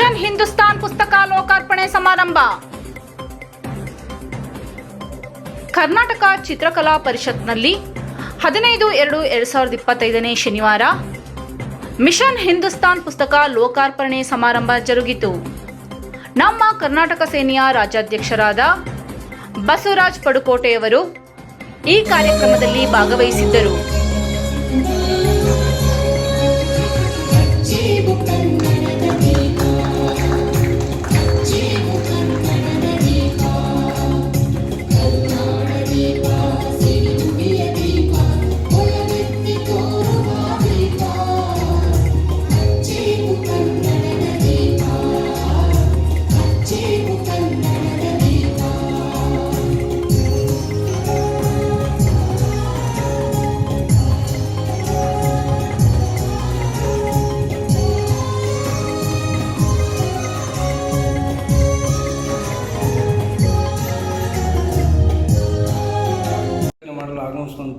Mission Hindustan ಪುಸ್ತಕ ಲೋಕಾರ್ಪಣೆ ಸಮಾರಂಭ. ಕರ್ನಾಟಕ ಚಿತ್ರಕಲಾ ಪರಿಷತ್ನಲ್ಲಿ ಹದಿನೈದು ಎರಡು ಎರಡ್ ಸಾವಿರದ ಇಪ್ಪತ್ತೈದನೇ ಶನಿವಾರ ಮಿಷನ್ ಹಿಂದೂಸ್ತಾನ್ ಪುಸ್ತಕ ಲೋಕಾರ್ಪಣೆ ಸಮಾರಂಭ ಜರುಗಿತು. ನಮ್ಮ ಕರ್ನಾಟಕ ಸೇನೆಯ ರಾಜ್ಯಾಧ್ಯಕ್ಷರಾದ ಬಸವರಾಜ್ ಪಡುಕೋಟೆಯವರು ಈ ಕಾರ್ಯಕ್ರಮದಲ್ಲಿ ಭಾಗವಹಿಸಿದ್ದರು.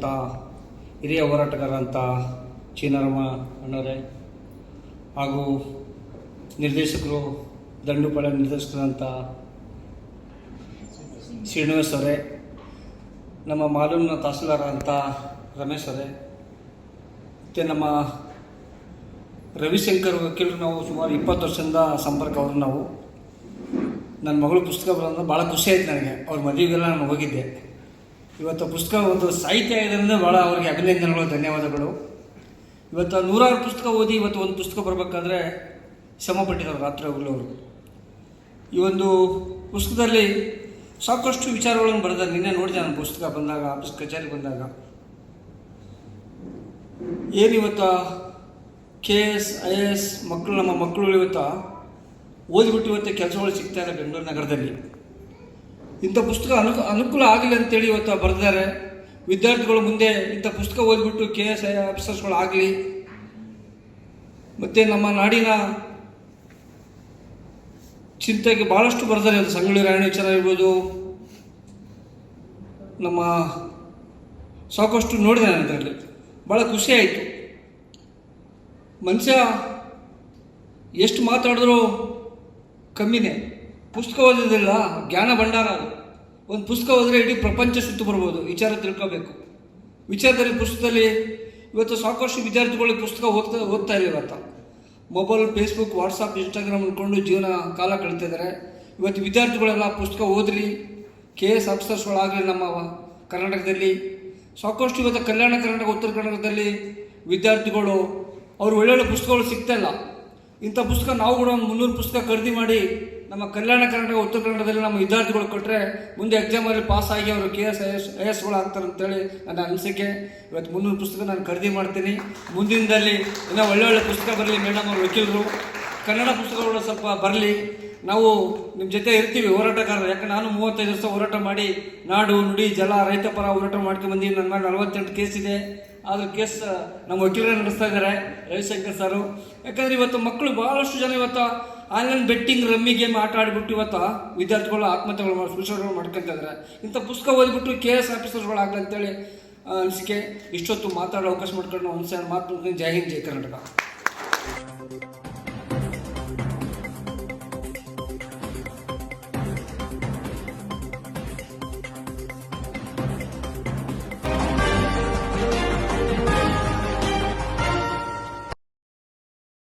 ಆಗಮಿಸುವಂಥ ಹಿರಿಯ ಹೋರಾಟಗಾರಂಥ ಚೀನರಮ್ಮ ಅಣ್ಣವರೇ ಹಾಗೂ ನಿರ್ದೇಶಕರು ದಂಡುಪಾಳ್ಯ ನಿರ್ದೇಶಕರಂತ ಶ್ರೀನಿವಾಸ್ ಅವರೇ, ನಮ್ಮ ಮಾಲೂನ ತಹಸೀಲ್ದಾರ ಅಂತ ರಮೇಶ್ ಅವರೇ, ಮತ್ತು ನಮ್ಮ ರವಿಶಂಕರ್ ವಕೀಲರು ನಾವು ಸುಮಾರು ಇಪ್ಪತ್ತು ವರ್ಷದಿಂದ ಸಂಪರ್ಕ ಅವರು ನಾವು. ನನ್ನ ಮಗಳು ಪುಸ್ತಕ ಬರೋದು ಭಾಳ ಖುಷಿ ಆಯ್ತು ನನಗೆ. ಅವ್ರ ಮದುವೆಗೆಲ್ಲ ನಾನು ಹೋಗಿದ್ದೆ. ಇವತ್ತು ಪುಸ್ತಕ ಒಂದು ಸಾಹಿತ್ಯ ಇದರಿಂದ ಭಾಳ ಅವರಿಗೆ ಅಭಿನಂದನೆಗಳು, ಧನ್ಯವಾದಗಳು. ಇವತ್ತು ನೂರಾರು ಪುಸ್ತಕ ಓದಿ ಇವತ್ತು ಒಂದು ಪುಸ್ತಕ ಬರಬೇಕಾದ್ರೆ ಶ್ರಮ ಪಟ್ಟಿದ್ದಾರೆ ರಾತ್ರಿ ಅವರು. ಈ ಒಂದು ಪುಸ್ತಕದಲ್ಲಿ ಸಾಕಷ್ಟು ವಿಚಾರಗಳನ್ನು ಬರೆದಾರೆ ನಿನ್ನೆ ನೋಡಿದೆ ನಾನು ಪುಸ್ತಕ ಬಂದಾಗ ಆಫೀಸ್ ಕಚೇರಿ ಬಂದಾಗ. ಏನು ಇವತ್ತು ಕೆ ಎಸ್, ಐ ಎಸ್ ಮಕ್ಕಳು, ನಮ್ಮ ಮಕ್ಕಳು ಇವತ್ತು ಓದಿಬಿಟ್ಟು ಇವತ್ತು ಕೆಲಸಗಳು ಸಿಗ್ತಾ ಇಲ್ಲ ಬೆಂಗಳೂರು ನಗರದಲ್ಲಿ. ಇಂಥ ಪುಸ್ತಕ ಅನು ಅನುಕೂಲ ಆಗಲಿ ಅಂತೇಳಿ ಇವತ್ತು ಬರೆದಿದ್ದಾರೆ. ವಿದ್ಯಾರ್ಥಿಗಳು ಮುಂದೆ ಇಂಥ ಪುಸ್ತಕ ಓದ್ಬಿಟ್ಟು ಕೆ ಎಸ್ ಐ ಆಫೀಸರ್ಸ್ಗಳು ಆಗಲಿ, ಮತ್ತು ನಮ್ಮ ನಾಡಿನ ಚಿಂತೆಗೆ ಭಾಳಷ್ಟು ಬರೆದಾರೆ ಅದು ಸಂಗೊಳ್ಳಿ ರಾಯಣೇಶ್ವರ ವಿಚಾರ ಇರ್ಬೋದು ನಮ್ಮ ಸಾಕಷ್ಟು ನೋಡಿದೆ ನಾನು ಅದರಲ್ಲಿ ಭಾಳ ಖುಷಿ ಆಯಿತು. ಮನುಷ್ಯ ಎಷ್ಟು ಮಾತಾಡಿದ್ರೂ ಕಮ್ಮಿನೇ. ಪುಸ್ತಕ ಓದೋದಿಲ್ಲ ಜ್ಞಾನ ಭಂಡಾರ ಅದು. ಒಂದು ಪುಸ್ತಕ ಓದಿದ್ರೆ ಇಡೀ ಪ್ರಪಂಚ ಸುತ್ತು ಬರ್ಬೋದು, ವಿಚಾರ ತಿಳ್ಕೋಬೇಕು. ವಿಚಾರದಲ್ಲಿ, ಪುಸ್ತಕದಲ್ಲಿ ಇವತ್ತು ಸಾಕಷ್ಟು ವಿದ್ಯಾರ್ಥಿಗಳು ಪುಸ್ತಕ ಓದ್ತಾ ಓದ್ತಾ ಇಲ್ಲ ಇವತ್ತು ಮೊಬೈಲ್, ಫೇಸ್ಬುಕ್, ವಾಟ್ಸಪ್, ಇನ್ಸ್ಟಾಗ್ರಾಮ್ ಅಂದ್ಕೊಂಡು ಜೀವನ ಕಾಲ ಕಳೀತಿದ್ದಾರೆ ಇವತ್ತು ವಿದ್ಯಾರ್ಥಿಗಳೆಲ್ಲ ಪುಸ್ತಕ ಓದ್ರಿ, ಕೆ ಎಸ್ ಅಫ್ಸರ್ಸ್ಗಳಾಗಲಿ ನಮ್ಮ ಕರ್ನಾಟಕದಲ್ಲಿ. ಸಾಕಷ್ಟು ಇವತ್ತು ಕಲ್ಯಾಣ ಕರ್ನಾಟಕ, ಉತ್ತರ ಕರ್ನಾಟಕದಲ್ಲಿ ವಿದ್ಯಾರ್ಥಿಗಳು ಅವ್ರು ಒಳ್ಳೊಳ್ಳೆ ಪುಸ್ತಕಗಳು ಸಿಗ್ತಾ ಇಲ್ಲ. ಇಂಥ ಪುಸ್ತಕ ನಾವು ಕೂಡ ಒಂದು ಮುನ್ನೂರು ಪುಸ್ತಕ ಖರೀದಿ ಮಾಡಿ ನಮ್ಮ ಕಲ್ಯಾಣ ಕರ್ನಾಟಕ, ಉತ್ತರ ಕನ್ನಡದಲ್ಲಿ ನಮ್ಮ ವಿದ್ಯಾರ್ಥಿಗಳು ಕೊಟ್ಟರೆ ಮುಂದೆ ಎಕ್ಸಾಮಲ್ಲಿ ಪಾಸ್ ಆಗಿ ಅವರು K S I S I ಎಸ್ಗಳು ಆಗ್ತಾರೆ ಅಂತೇಳಿ ನನ್ನ ಅನಿಸಿಕೆ. ಇವತ್ತು ಮುನ್ನೂರು ಪುಸ್ತಕ ನಾನು ಖರೀದಿ ಮಾಡ್ತೀನಿ. ಮುಂದಿನದಲ್ಲಿ ಇನ್ನೂ ಒಳ್ಳೆ ಪುಸ್ತಕ ಬರಲಿ ಮೇಡಮ್ ಅವರು, ವಕೀಲರು. ಕನ್ನಡ ಪುಸ್ತಕಗಳು ಸ್ವಲ್ಪ ಬರಲಿ. ನಾವು ನಿಮ್ಮ ಜೊತೆ ಇರ್ತೀವಿ ಹೋರಾಟಗಾರರು. ಯಾಕೆ ನಾನು ಮೂವತ್ತೈದು ವರ್ಷ ಹೋರಾಟ ಮಾಡಿ ನಾಡು, ನುಡಿ, ಜಲ, ರೈತ ಪರ ಹೋರಾಟ ಮಾಡ್ಕೊಂಡು ಬಂದೀನಿ. ನನ್ನ ನಲವತ್ತೆಂಟು ಕೇಸ್ ಇದೆ. ಆದರೂ ಕೇಸ್ ನಮ್ಮ ವಕೀಲರೇ ನಡೆಸ್ತಾ ಇದ್ದಾರೆ, ರವಿಶಂಕರ್ ಸರು. ಯಾಕಂದರೆ ಇವತ್ತು ಮಕ್ಕಳು ಭಾಳಷ್ಟು ಜನ ಇವತ್ತು ಆನ್ಲೈನ್ ಬೆಟ್ಟಿಂಗ್ ರಮ್ಮಿ ಗೇಮ್ ಆಟ ಆಡಿಬಿಟ್ಟು ಇವತ್ತು ವಿದ್ಯಾರ್ಥಿಗಳು ಆತ್ಮಹತ್ಯೆಗಳು ಸುಸೈಡ್ಗಳು ಮಾಡ್ಕೊತ ಇದ್ದಾರೆ. ಇಂಥ ಪುಸ್ತಕ ಓದಿಬಿಟ್ಟು ಕೆ ಎಸ್ ಆಫೀಸರ್ಗಳಾಗಲಿ ಅಂತೇಳಿ ಅನಿಸಿಕೆ. ಇಷ್ಟೊತ್ತು ಮಾತಾಡೋ ಅವಕಾಶ ಮಾಡ್ಕೊಂಡು ಒಂದು ಮಾತು ಜೈ ಹಿಂದ್, ಜೈ ಕರ್ನಾಟಕ.